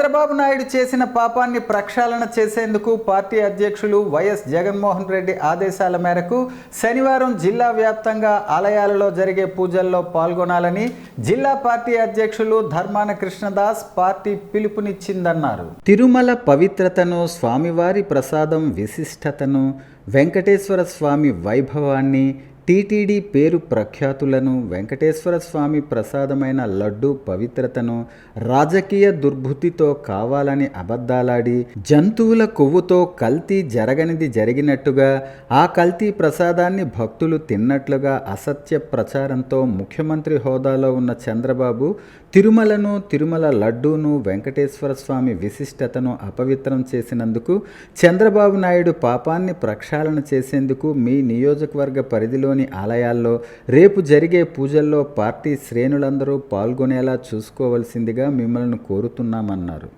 చంద్రబాబు నాయుడు చేసిన పాపాన్ని ప్రక్షాళన చేసేందుకు పార్టీ అధ్యక్షులు వైఎస్ జగన్మోహన్ రెడ్డి ఆదేశాల మేరకు శనివారం జిల్లా వ్యాప్తంగా ఆలయాలలో జరిగే పూజల్లో పాల్గొనాలని జిల్లా పార్టీ అధ్యక్షులు ధర్మాన కృష్ణదాస్ పార్టీ పిలుపునిచ్చిందన్నారు. తిరుమల పవిత్రతను స్వామివారి ప్రసాదం విశిష్టతను వెంకటేశ్వర స్వామి వైభవాన్ని టీటీడీ పేరు ప్రఖ్యాతులను వెంకటేశ్వర స్వామి ప్రసాదమైన లడ్డు పవిత్రతను రాజకీయ దుర్బుద్ధితో కావాలని అబద్ధాలాడి జంతువుల కొవ్వుతో కల్తీ జరగనిది జరిగినట్టుగా ఆ కల్తీ ప్రసాదాన్ని భక్తులు తిన్నట్లుగా అసత్య ప్రచారంతో ముఖ్యమంత్రి హోదాలో ఉన్న చంద్రబాబు తిరుమలను తిరుమల లడ్డూను వెంకటేశ్వర స్వామి విశిష్టతను అపవిత్రం చేసినందుకు చంద్రబాబు నాయుడు పాపాన్ని ప్రక్షాళన చేసేందుకు మీ నియోజకవర్గ పరిధిలోని ఆలయాల్లో రేపు జరిగే పూజల్లో పార్టీ శ్రేణులందరూ పాల్గొనేలా చూసుకోవలసిందిగా మిమ్మల్ని కోరుతున్నామన్నారు.